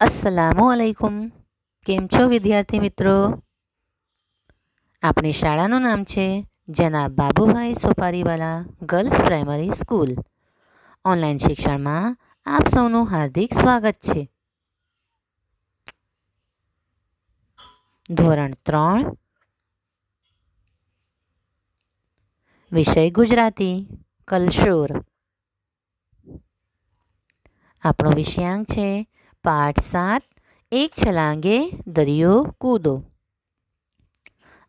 અસલામુ અલૈકુમ. કેમ છો વિદ્યાર્થી મિત્રો? આપણી શાળાનું નામ છે જેના Babubhai Sopariwala girls primary school. Online શિક્ષણમાં આપ સૌનું હાર્દિક સ્વાગત છે. ધોરણ ત્રણ. વિષય ગુજરાતી, કલશોર. આપણો વિષયાંક છે પાઠ સાત એક છલાંગે દરિયો કૂદો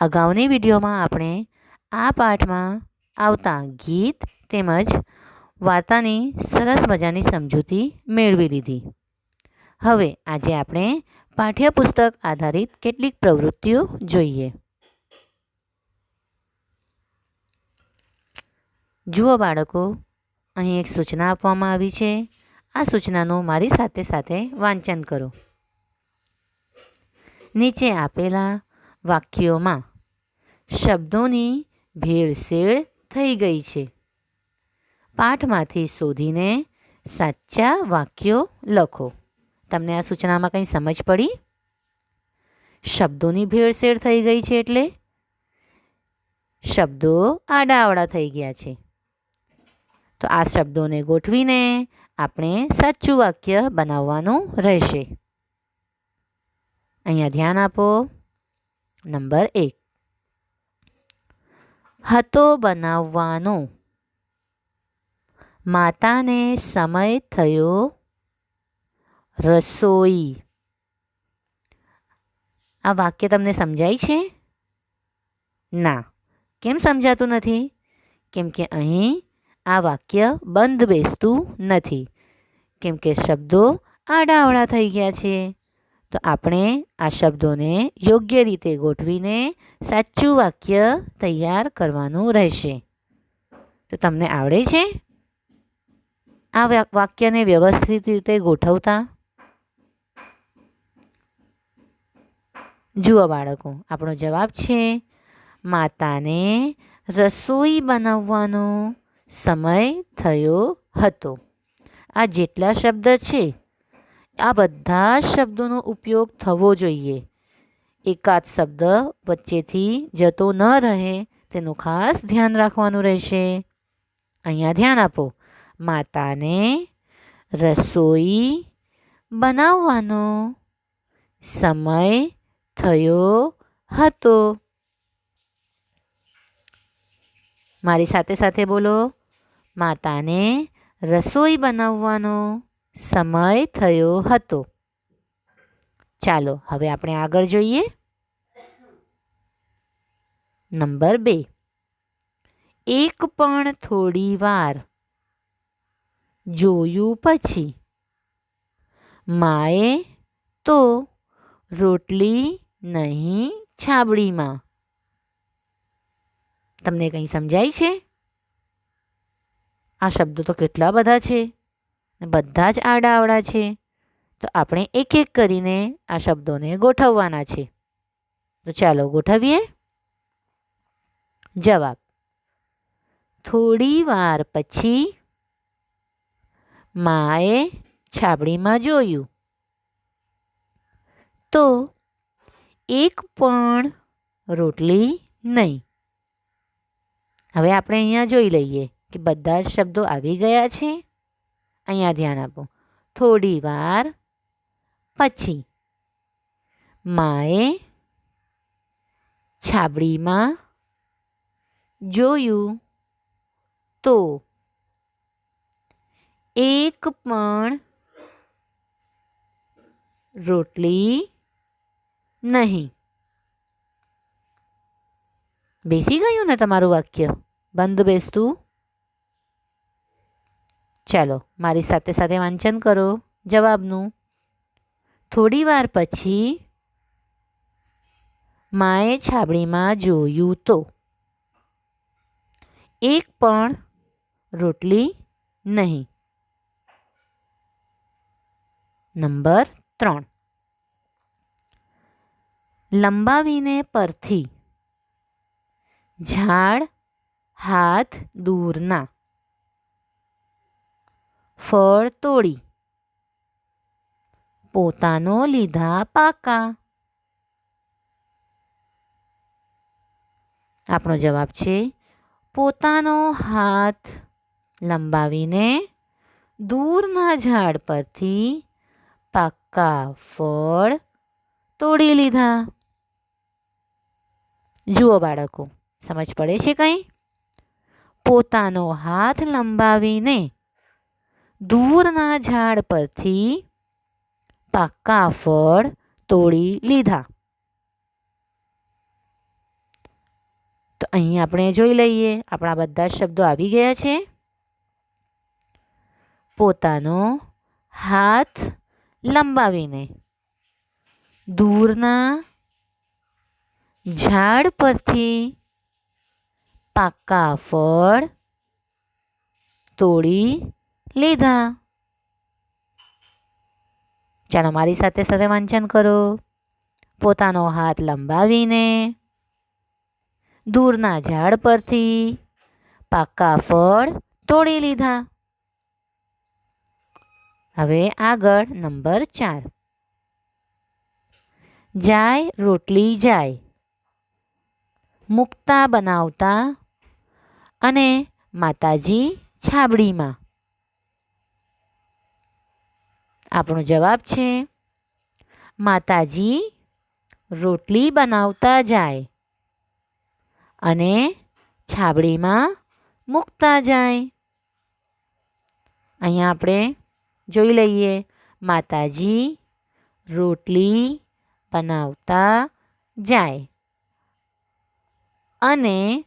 અગાઉની વિડીયોમાં આપણે આ પાઠમાં આવતા ગીત તેમજ વાર્તાની સરસ મજાની સમજૂતી મેળવી લીધી. હવે આજે આપણે પાઠ્યપુસ્તક આધારિત કેટલીક પ્રવૃત્તિઓ જોઈએ. જુઓ બાળકો, અહીં એક સૂચના આપવામાં આવી છે. આ સૂચનાનું મારી સાથે સાથે વાંચન કરો. નીચે આપેલા વાક્યોમાં, શબ્દોની ભેળસેળ થઈ ગઈ છે. પાઠમાંથી શોધીને સાચા વાક્યો લખો. તમને આ સૂચનામાં કંઈ સમજ પડી? શબ્દોની ભેળસેળ થઈ ગઈ છે એટલે શબ્દો આડાઅવળા થઈ ગયા છે. તો આ શબ્દોને ગોઠવીને આપણે સાચું વાક્ય બનાવવાનું રહેશે. અહીંયા ધ્યાન આપો. નંબર એક. હતો બનાવવાનો. માતાને સમય થયો. રસોઈ. આ વાક્ય તમને સમજાય છે? ના. કેમ સમજાતું નથી? કેમ કે અહીં આ વાક્ય બંધ બેસતું નથી. કેમ કે શબ્દો આડાઅવળા થઈ ગયા છે. તો આપણે આ શબ્દોને યોગ્ય રીતે ગોઠવીને સાચું વાક્ય તૈયાર કરવાનું રહેશે. તો તમને આવડે છે? આ વાક્યને વ્યવસ્થિત રીતે ગોઠવતા? જુઓ બાળકો, આપણો જવાબ છે, માતાને રસોઈ બનાવવાનો સમય થયો હતો. આ જેટલા શબ્દ છે, આ બધા શબ્દોનો ઉપયોગ થવો જોઈએ. એકાદ શબ્દ વચ્ચેથી જતો ન રહે તેનું ખાસ ધ્યાન રાખવાનું રહેશે. અહીંયા ધ્યાન આપો. માતાને રસોઈ બનાવવાનો સમય થયો હતો. મારી સાથે સાથે બોલો. માતાને રસોઈ બનાવવાનો સમય થયો હતો. ચાલો, હવે આપણે આગળ જોઈએ. નંબર બે. એક પણ થોડી વાર જોયું પછી માએ તો રોટલી નહીં છાબડીમાં. તમને કંઈ સમજાય છે? આ શબ્દો તો કેટલા બધા છે બધા જ આડાવડા છે. તો આપણે એક એક કરીને આ શબ્દોને ગોઠવવાના છે. તો ચાલો ગોઠવીએ. જવાબ. થોડી વાર પછી માએ છાબડીમાં જોયું. તો એક પણ રોટલી નહીં. હવે આપણે અહીંયા જોઈ લઈએ. કે બધા જ શબ્દો આવી ગયા છે? અહીંયા ધ્યાન આપો. થોડી વાર પછી માએ છાબડીમાં જોયું તો એક પણ રોટલી નહીં. બેસી ગયું ને તમારું વાક્ય? બંધ બેસતું? ચાલો, મારી સાથે સાથે વાંચન કરો, જવાબનું. થોડી વાર પછી, માએ છાબડીમાં જોયું તો. એક પણ રોટલી નહીં. નંબર ત્રણ. લંબાવીને પરથી. ઝાડ હાથ દૂરના. ફળ તોડી. પોતાનો લીધા પાકા. આપણો જવાબ છે, પોતાનો હાથ લંબાવીને દૂરના ઝાડ પરથી પાકા ફળ તોડી લીધા. જુઓ બાળકો, સમજ પડે છે કંઈ? પોતાનો હાથ લંબાવીને દૂરના ઝાડ પરથી પાકા ફળ તોડી લીધા. તો અહીં આપણે જોઈ લઈએ, આપણા બધા શબ્દો આવી ગયા છે. પોતાનો હાથ લંબાવીને દૂરના ઝાડ પરથી પાકા ફળ તોડી લીધા. ચાલો મારી સાથે સાથે વાંચન કરો. પોતાનો હાથ લંબાવીને દૂરના ઝાડ પરથી પાકા ફળ તોડી લીધા. હવે આગળ નંબર ચાર. જાય રોટલી જાય. મુક્તા બનાવતા અને માતાજી છાબડીમાં. આપણો જવાબ છે, માતાજી, રોટલી બનાવતા જાય અને છાબડીમાં મૂકતા જાય. અહીંયા આપણે જોઈ લઈએ, માતાજી, રોટલી બનાવતા જાય અને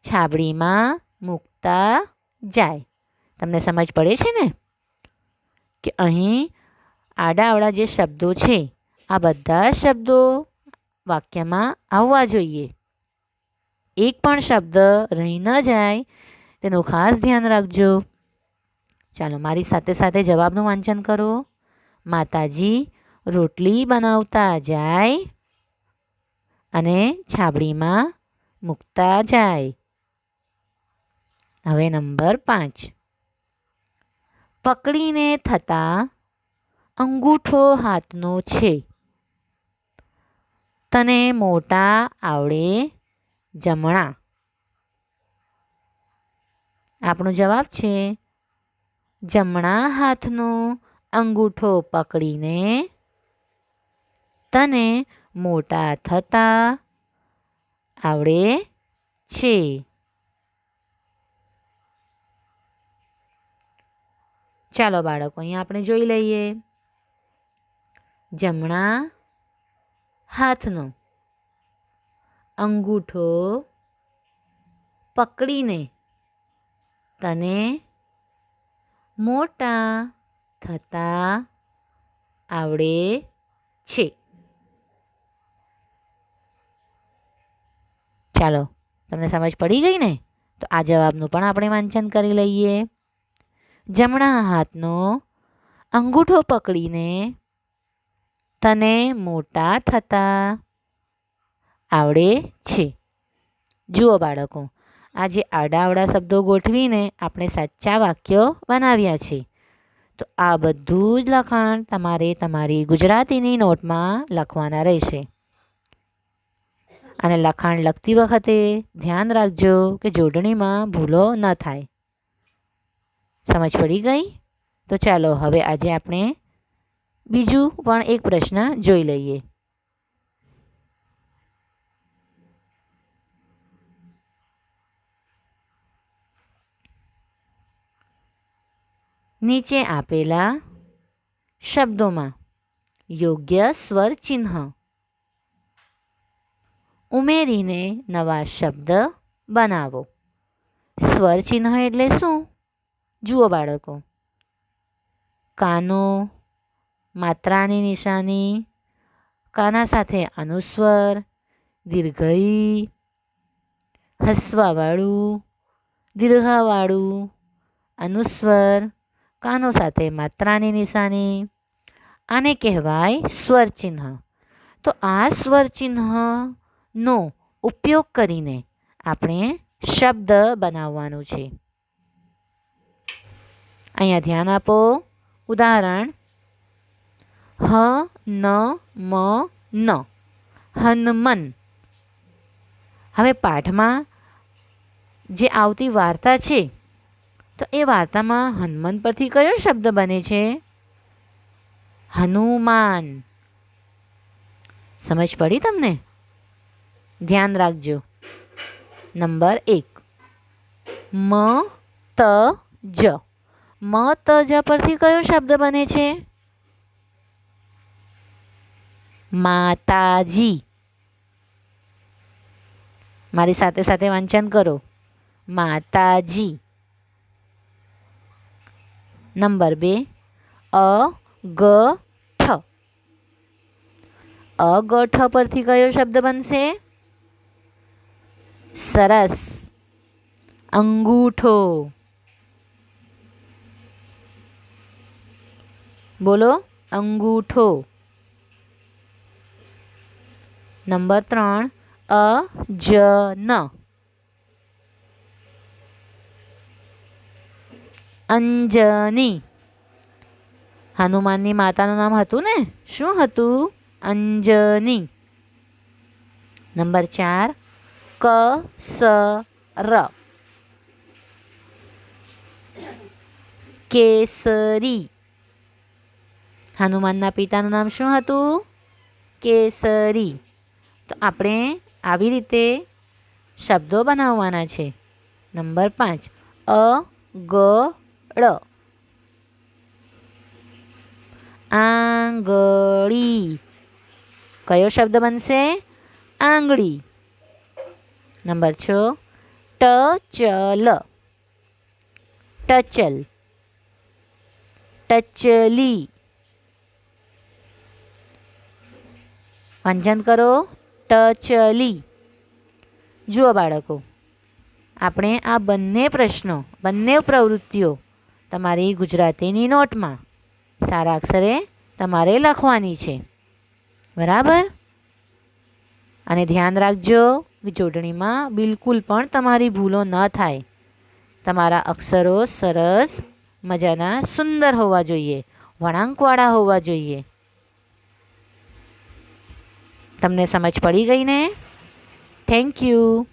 છાબડીમાં મૂકતા જાય. તમને સમજ પડે છે ને? કે અહીં આડાઅવળા જે શબ્દો છે, આ બધા શબ્દો વાક્યમાં આવવા જોઈએ. એક પણ શબ્દ રહી ન જાય, તેનું ખાસ ધ્યાન રાખજો. ચાલો મારી સાથે સાથે જવાબનું વાંચન કરો. માતાજી, રોટલી બનાવતા જાય અને છાબડીમાં મૂકતા જાય. હવે નંબર પાંચ. પકડીને થતા અંગૂઠો હાથનો છે. તને મોટા આવડે જમણા. આપણો જવાબ છે, જમણા હાથનો અંગૂઠો પકડીને તને મોટા થતા આવડે છે. ચાલો બાળકો, અહીંયા આપણે જોઈ લઈએ. જમણા હાથનો અંગૂઠો પકડીને તને મોટા થતા આવડે છે. ચાલો, તમને સમજ પડી ગઈ ને? તો આ જવાબનું પણ આપણે વાંચન કરી લઈએ. જમણા હાથનો અંગૂઠો પકડીને તને મોટા થતા આવડે છે. જુઓ બાળકો, આજે આડા અવડા શબ્દો ગોઠવીને આપણે સાચા વાક્યો બનાવ્યા છે. તો આ બધું જ લખાણ તમારે તમારી ગુજરાતીની નોટમાં લખવાના રહેશે. અને લખાણ લખતી વખતે ધ્યાન રાખજો કે જોડણીમાં ભૂલો ન થાય. સમજ પડી ગઈ? તો ચાલો, હવે આજે આપણે બીજું પણ એક પ્રશ્ન જોઈ લઈએ. નીચે આપેલા શબ્દોમાં યોગ્ય સ્વર ચિહ્ન. ઉમેરીને નવા શબ્દ બનાવો. સ્વર ચિહ્ન એટલે શું? જુઓ બાળકો. કાનો માત્રાની નિશાની, કાના સાથે અનુસ્વર, દીર્ઘઈ, હસવાવાળું, દીર્ઘાવાળું, અનુસ્વર, કાનો સાથે માત્રાની નિશાની. આને કહેવાય સ્વરચિહ્ન. તો આ સ્વરચિહ્નનો ઉપયોગ કરીને આપણે શબ્દ બનાવવાનું છે. અહીંયા ધ્યાન આપો. ઉદાહરણ હ, ન, મ, ન. હનુમન. હવે પાઠમાં જે આવતી વાર્તા છે, તો એ વાર્તામાં હનુમાન પરથી કયો શબ્દ બને છે? હનુમાન. સમજ પડી તમને? ધ્યાન રાખજો. નંબર એક. મ, ત, જ. મ, ત, જ પરથી કયો શબ્દ બને છે? માતાજી. મારી સાથે સાથે વાંચન કરો. માતાજી. નંબર બે. અ ગ ઠ અ ગ ઠ પરથી કયો શબ્દ બનશે? સરસ. અંગૂઠો. બોલો, અંગૂઠો. નંબર ત્રણ, અ, જ, ન. અંજની. હનુમાનની માતાનું નામ હતું ને? શું હતું? અંજની. નંબર ચાર ક સ ર કેસરી. હનુમાનના પિતાનું નામ શું હતું? કેસરી. તો આપણે આવી રીતે શબ્દો બનાવવાના છે. નંબર પાંચ. અ, ગ, ળ. આંગળી. કયો શબ્દ બનશે? આંગળી. નંબર છ. ટચલ. ટચલ. ટચલી. વંજન કરો. ટચલી જુઓ બાળકો, આપણે આ બંને પ્રશ્નો, બંને પ્રવૃત્તિઓ તમારી ગુજરાતીની નોટમાં સારા અક્ષરે તમારે લખવાની છે. બરાબર? અને ધ્યાન રાખજો જોડણીમાં બિલકુલ પણ તમારી ભૂલો ન થાય. તમારા અક્ષરો સરસ મજાના, સુંદર હોવા જોઈએ, વળાંકવાળા હોવા જોઈએ. તમને સમજ પડી ગઈ ને? Thank you